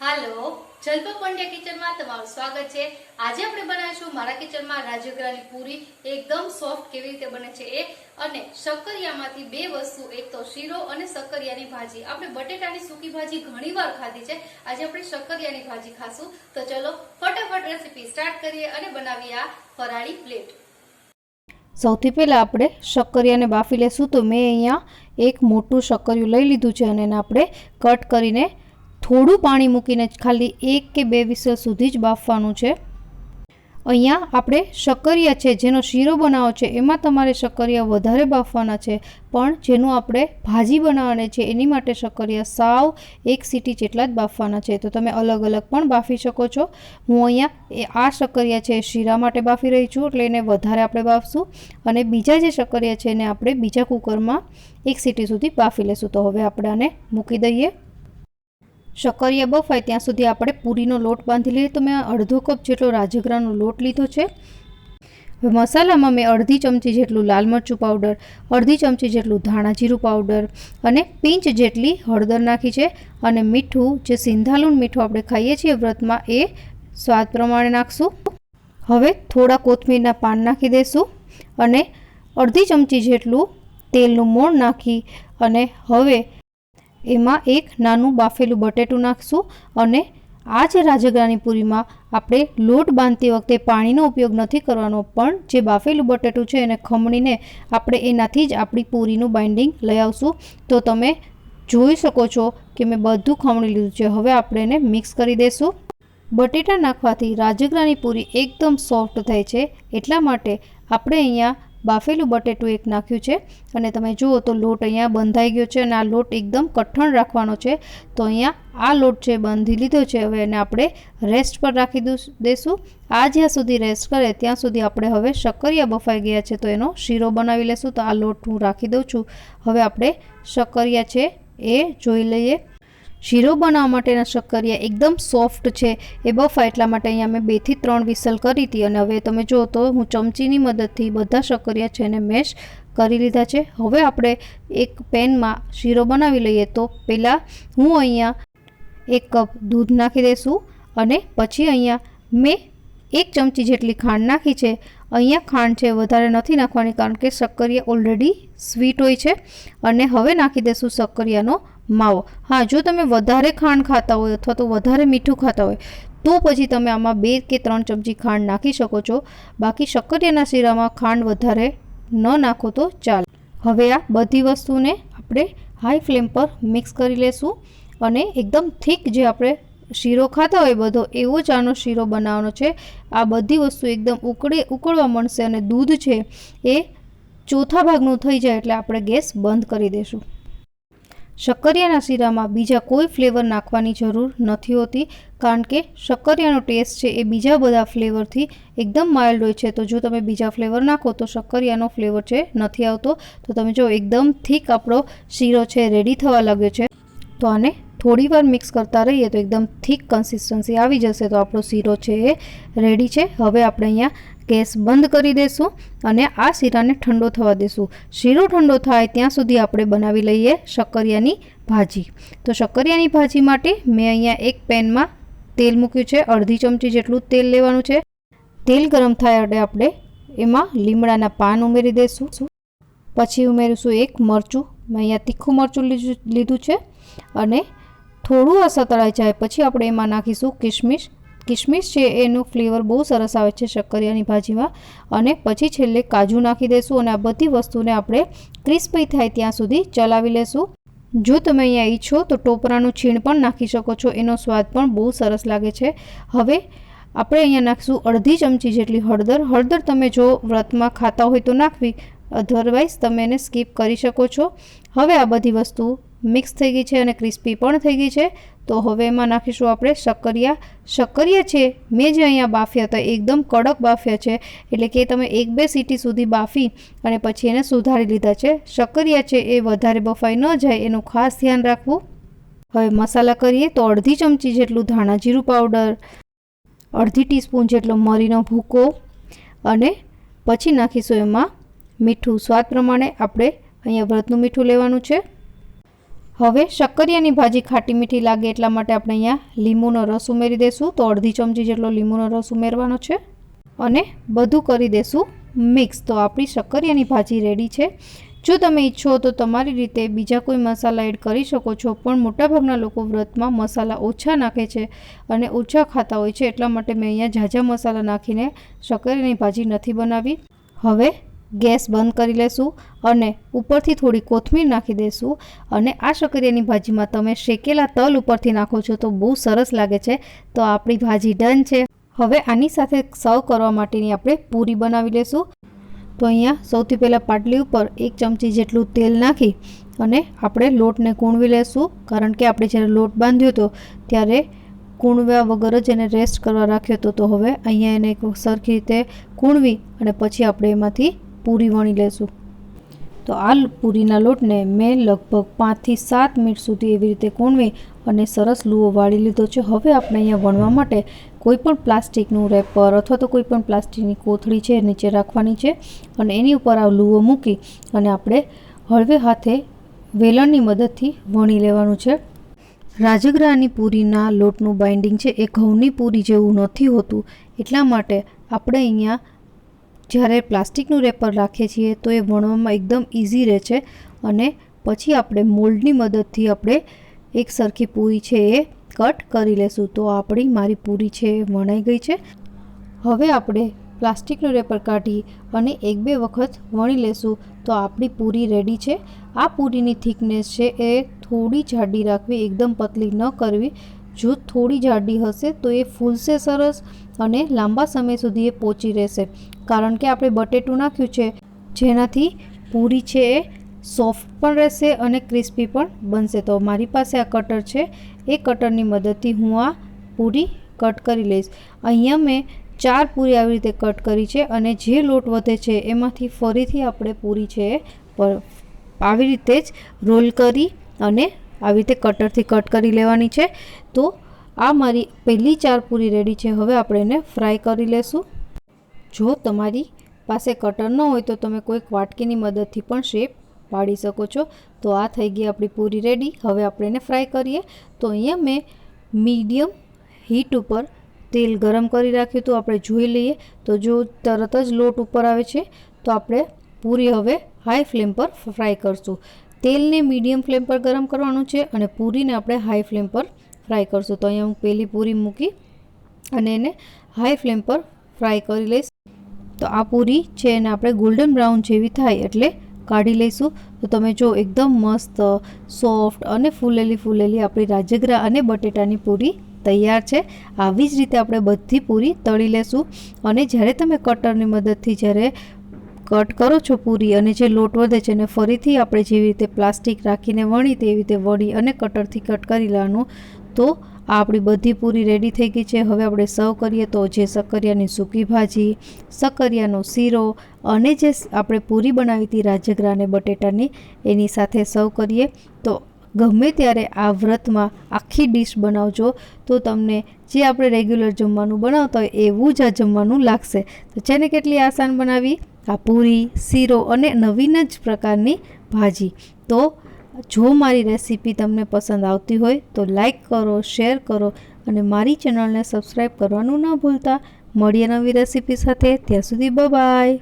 હાલો જલપા પંડ્યા કિચનમાં તમારું સ્વાગત છે. આજે આપણે બનાવીશું મારા કિચનમાં રાજગરાની પૂરી, એકદમ સોફ્ટ કેવી રીતે બને છે એ અને શક્કરિયામાંથી બે વસ્તુ, એક તો શીરો અને શક્કરિયાની ભાજી. આપણે બટેટાની સૂકી ભાજી ઘણીવાર ખાધી છે. આજે આપણે શક્કરિયાની ભાજી ખાશું. તો ચલો, ફટાફટ રેસીપી સ્ટાર્ટ કરીએ અને બનાવીએ આ ફરાળી પ્લેટ સૌથી પહેલાં આપણે શક્કરિયાને બાફી લેશું. તો મેં અહીંયા એક મોટું શક્કરિયું લઈ લીધું છે અને એને આપણે કટ કરીને થોડું પાણી મૂકીને જ ખાલી એક કે બે વિસલ સુધી જ બાફવાનું છે. અહીંયા આપણે શક્કરિયા છે, જેનો શીરો બનાવો છે, એમાં તમારે શક્કરિયા વધારે બાફવાના છે, પણ જેનું આપણે ભાજી બનાવવાની છે, એની માટે શક્કરિયા સાવ એક સીટી જેટલા જ બાફવાના છે. તો તમે અલગ અલગ પણ બાફી શકો છો. હું અહીંયા એ આ શક્કરિયા છે શીરા માટે બાફી રહી છું, એટલે એને વધારે આપણે બાફશું. અને બીજા જે શક્કરિયા છે એને આપણે બીજા કુકરમાં એક સીટી સુધી બાફી લેશું. તો હવે આપણે આને મૂકી દઈએ. શક્કરિયા બફાય ત્યાં સુધી આપણે પૂરીનો લોટ બાંધી લઈએ તો મેં અડધો કપ જેટલો રાજગરાનો લોટ લીધો છે. હવે મસાલામાં મેં અડધી ચમચી જેટલું લાલ મરચું પાવડર અડધી ચમચી જેટલું ધાણા જીરું પાવડર અને પિંચ જેટલી હળદર નાખી છે. અને મીઠું, જે સિંધાલુણ મીઠું આપણે ખાઈએ છીએ વ્રતમાં, એ સ્વાદ પ્રમાણે નાખશું. હવે થોડા કોથમીરના પાન નાખી દઈશું અને અડધી ચમચી જેટલું તેલનું મોણ નાખી અને હવે એમાં એક નાનું બાફેલું બટેટું નાખશું અને આ જે રાજગરાની પૂરીમાં આપણે લોટ બાંધતી વખતે પાણીનો ઉપયોગ નથી કરવાનો, પણ જે બાફેલું બટેટું છે એને ખમણીને આપણે એનાથી જ આપણી પૂરીનું બાઇન્ડિંગ લઈ આવશું. તો તમે જોઈ શકો છો કે મેં બધું ખમણી લીધું છે. હવે આપણે એને મિક્સ કરી દઈશું બટેટા નાખવાથી રાજગરાની પૂરી એકદમ સોફ્ટ થાય છે. એટલા માટે આપણે અહીંયા બાફેલું બટેટું એક નાખ્યું છે અને તમે જુઓ તો લોટ અહીંયા બંધાઈ ગયો છે અને આ લોટ એકદમ કઠણ રાખવાનો છે. તો અહીંયા આ લોટ છે બાંધી લીધો છે. હવે એને આપણે રેસ્ટ પર રાખી દઈશું આ જ્યાં સુધી રેસ્ટ કરે ત્યાં સુધી આપણે હવે શક્કરિયા બફાઈ ગયા છે તો એનો શીરો બનાવી લેશું. તો આ લોટ હું રાખી દઉં છું. હવે આપણે શક્કરિયા છે એ જોઈ લઈએ. શીરો બનાવવા માટેના શક્કરિયા એકદમ સોફ્ટ છે. એ બફાય એટલા માટે અહીંયા મેં બેથી ત્રણ વિસલ કરી હતી અને હવે તમે જુઓ તો હું ચમચીની મદદથી બધા શક્કરિયા છે એને મેશ કરી લીધા છે. હવે આપણે એક પેનમાં શીરો બનાવી લઈએ તો પહેલાં હું અહીંયા એક કપ દૂધ નાખી દઈશું અને પછી અહીંયા મેં એક ચમચી જેટલી ખાંડ નાખી છે. અહીંયા ખાંડ છે વધારે નથી નાખવાની કારણ કે શક્કરિયા ઓલરેડી સ્વીટ હોય છે. અને હવે નાખી દઈશું શક્કરિયાનો માવો. હા, જો તમે વધારે ખાંડ ખાતા હોય અથવા તો વધારે મીઠું ખાતા હોય, તો પછી તમે આમાં બે કે ત્રણ ચમચી ખાંડ નાખી શકો છો. બાકી શક્કરિયાના શીરામાં ખાંડ વધારે ન નાખો તો ચાલે. હવે આ બધી વસ્તુને આપણે હાઈ ફ્લેમ પર મિક્સ કરી લેશું અને એકદમ થીક જે આપણે શીરો ખાતા હોય બધો, એવો જ આનો શીરો બનાવવાનો છે. આ બધી વસ્તુ એકદમ ઉકળે, ઉકળવા મળશે અને દૂધ છે એ ચોથા ભાગનું થઈ જાય એટલે આપણે ગેસ બંધ કરી દઈશું શક્કરિયાના શીરામાં બીજા કોઈ ફ્લેવર નાખવાની જરૂર નથી હોતી, કારણ કે શક્કરિયાનો ટેસ્ટ છે એ બીજા બધા ફ્લેવરથી એકદમ માઇલ્ડ હોય છે. તો જો તમે બીજા ફ્લેવર નાખો તો શક્કરિયાનો ફ્લેવર છે નથી આવતો. તો તમે જો એકદમ થીક આપણો શીરો છે રેડી થવા લાગ્યો છે, તો આને થોડીવાર મિક્સ કરતા રહીએ તો એકદમ થીક કન્સિસ્ટન્સી આવી જશે તો આપણો શીરો છે એ રેડી છે. હવે આપણે અહીંયા ગેસ બંધ કરી દઈશું અને આ શીરાને ઠંડો થવા દઈશું શીરો ઠંડો થાય ત્યાં સુધી આપણે બનાવી લઈએ શક્કરિયાની ભાજી. તો શક્કરિયાની ભાજી માટે મેં અહીંયા એક પેનમાં તેલ મૂક્યું છે, અડધી ચમચી જેટલું તેલ લેવાનું છે. તેલ ગરમ થાય એટલે આપણે એમાં લીમડાના પાન ઉમેરી દઈશું પછી ઉમેરીશું એક મરચું. મેં અહીંયા તીખું મરચું લીધું છે અને થોડું આ તળાઈ જાય. પછી આપણે એમાં નાખીશું કિશમિશ કિશમિશ છે, એનું ફ્લેવર બહુ સરસ આવે છે શક્કરિયાની ભાજીમાં. અને પછી છેલ્લે કાજુ નાખી દઈશું અને આ બધી વસ્તુને આપણે ક્રિસ્પી થાય ત્યાં સુધી ચલાવી લેશું. જો તમે અહીંયા ઈચ્છો તો ટોપરાનું છીણ પણ નાખી શકો છો, એનો સ્વાદ પણ બહુ સરસ લાગે છે. હવે આપણે અહીંયા નાખીશું અડધી ચમચી જેટલી હળદર. હળદર તમે જો વ્રતમાં ખાતા હોય તો નાખવી અધરવાઇઝ તમે એને સ્કીપ કરી શકો છો. હવે આ બધી વસ્તુ મિક્સ થઈ ગઈ છે અને ક્રિસ્પી પણ થઈ ગઈ છે. તો હવે એમાં નાખીશું આપણે શક્કરિયા. શક્કરિયા છે, મેં જે અહીંયા બાફ્યા હતા એકદમ કડક બાફ્યા છે. એટલે કે તમે એક બે સીટી સુધી બાફી અને પછી એને સુધારી લીધા છે. શક્કરિયા છે, એ વધારે બફાઈ ન જાય, એનું ખાસ ધ્યાન રાખવું. હવે મસાલા કરીએ, તો અડધી ચમચી જેટલું ધાણા જીરું પાવડર, અડધી ટીસ્પૂન જેટલો મરીનો ભૂકો અને પછી નાખીશું એમાં મીઠું. સ્વાદ પ્રમાણે આપણે અહીંયા વ્રતનું મીઠું લેવાનું છે. હવે શક્કરિયાની ભાજી ખાટી મીઠી લાગે એટલા માટે આપણે અહીંયા લીંબુનો રસ ઉમેરી દઈશું તો અડધી ચમચી જેટલો લીંબુનો રસ ઉમેરવાનો છે. અને બધું કરી દઈશું મિક્સ. તો આપણી શક્કરિયાની ભાજી રેડી છે. જો તમે ઈચ્છો તો તમારી રીતે બીજા કોઈ મસાલા એડ કરી શકો છો, પણ મોટાભાગના લોકો વ્રતમાં મસાલા ઓછા નાખે છે અને ઓછા ખાતા હોય છે, એટલા માટે મેં અહીંયા ઝાઝા મસાલા નાખીને શક્કરિયાની ભાજી નથી બનાવી. હવે ગેસ બંધ કરી લેશું અને ઉપરથી થોડી કોથમીર નાખી દઈશું અને આ શક્કરિયાની ભાજીમાં તમે શેકેલા તલ ઉપરથી નાખો છો તો બહુ સરસ લાગે છે. તો આપણી ભાજી ડન છે. હવે આની સાથે સર્વ કરવા માટેની આપણે પૂરી બનાવી લેશું. તો અહીંયા સૌથી પહેલાં પાટલી ઉપર એક ચમચી જેટલું તેલ નાખી અને આપણે લોટને કૂણવી લેશું. કારણ કે આપણે જ્યારે લોટ બાંધ્યો હતો ત્યારે કૂણવ્યા વગર જ એને રેસ્ટ કરવા રાખ્યો હતો. તો હવે અહીંયા એને સરખી રીતે કૂણવી અને પછી આપણે એમાંથી પૂરી વણી લેશું. તો આ પૂરીના લોટને મેં લગભગ પાંચથી સાત મિનિટ સુધી એવી રીતે કૂણવી અને સરસ લૂવો વાળી લીધો છે. હવે આપણે અહીંયા વણવા માટે કોઈપણ પ્લાસ્ટિકનું રેપર અથવા તો કોઈ પણ પ્લાસ્ટિકની કોથળી છે નીચે રાખવાની છે અને એની ઉપર આ લૂવો મૂકી અને આપણે હળવે હાથે વેલણની મદદથી વણી લેવાનું છે. રાજગરાની પૂરીના લોટનું બાઇન્ડિંગ છે. એ ઘઉંની પૂરી જેવું નથી હોતું. એટલા માટે આપણે અહીંયા જ્યારે પ્લાસ્ટિકનું રેપર રાખીએ છીએ તો એ વણવામાં એકદમ ઇઝી રહે છે અને પછી આપણે મોલ્ડની મદદથી આપણે એક સરખી પૂરી છે એ કટ કરી લેશું. તો આપણી મારી પૂરી છે એ વણાઈ ગઈ છે. હવે આપણે પ્લાસ્ટિકનું રેપર કાઢી અને એક બે વખત વણી લેશું. તો આપણી પૂરી રેડી છે. આ પૂરીની થિકનેસ છે એ થોડી જાડી રાખવી, એકદમ પતલી ન કરવી. જો થોડી જાડી હશે તો એ ફૂલશે સરસ અને લાંબા સમય સુધી એ પોચી રહેશે. કારણ કે આપણે બટેટું નાખ્યું છે, જેનાથી પૂરી છે એ સોફ્ટ પણ રહેશે અને ક્રિસ્પી પણ બનશે. તો મારી પાસે આ કટર છે, એ કટરની મદદથી હું આ પૂરી કટ કરી લઈશ. અહીંયા મેં ચાર પૂરી આવી રીતે કટ કરી છે અને જે લોટ વધે છે એમાંથી ફરીથી આપણે પૂરી છે એ આવી રીતે જ રોલ કરી અને આવી રીતે કટરથી કટ કરી લેવાની છે. તો આ મારી પહેલી ચાર પૂરી રેડી છે. હવે આપણે એને ફ્રાય કરી લેશું. જો તમારી પાસે કટર ન હોય તો તમે કોઈક વાટકીની મદદથી પણ શેપ પાડી શકો છો. તો આ થઈ ગઈ આપણી પૂરી રેડી. હવે આપણે એને ફ્રાય કરીએ. તો અહીંયા મેં મીડિયમ હીટ ઉપર તેલ ગરમ કરી રાખ્યું તો આપણે જોઈ લઈએ. તો જો તરત જ લોટ ઉપર આવે છે, તો આપણે પૂરી હવે હાઈ ફ્લેમ પર ફ્રાય કરશું. તેલને મીડિયમ ફ્લેમ પર ગરમ કરવાનું છે અને પૂરીને આપણે હાઈ ફ્લેમ પર ફ્રાય કરશું. તો અહીંયા હું પહેલી પૂરી મૂકી અને એને હાઈ ફ્લેમ પર ફ્રાય કરી લઈશ. તો આ પૂરી છે એને આપણે ગોલ્ડન બ્રાઉન જેવી થાય એટલે કાઢી લઈશું. તો તમે જો એકદમ મસ્ત, સોફ્ટ અને ફૂલેલી ફૂલેલી આપણી રાજગરા અને બટેટાની પૂરી તૈયાર છે. આવી જ રીતે આપણે બધી પૂરી તળી લેશું. અને જ્યારે તમે કટરની મદદથી જ્યારે કટ કરો છો પૂરી અને જે લોટ વધે છે એને ફરીથી આપણે જેવી રીતે પ્લાસ્ટિક રાખીને વણી તેવી રીતે વળી અને કટરથી કટ કરી લેવાનું. તો આપણી બધી પૂરી રેડી થઈ ગઈ છે. હવે આપણે સર્વ કરીએ તો જે સક્કરિયાની સૂકી ભાજી, સક્કરિયાનો શીરો અને જે આપણે પૂરી બનાવી હતી રાજગરા અને બટેટાની, એની સાથે સર્વ કરીએ. તો ગમે ત્યારે આ વ્રતમાં આખી ડીશ બનાવજો, તો તમને જે આપણે રેગ્યુલર જમવાનું બનાવતા હોય એવું જ આ જમવાનું લાગશે. તો છે ને કેટલી આસાન બનાવી આ પૂરી શીરો અને નવીન જ પ્રકારની ભાજી. તો જો મારી રેસીપી તમને પસંદ આવતી હોય તો લાઈક કરો, શેર કરો અને મારી ચેનલને સબસ્ક્રાઈબ કરવાનું ન ભૂલતા. મળીએ નવી રેસીપી સાથે. ત્યાં સુધી બાય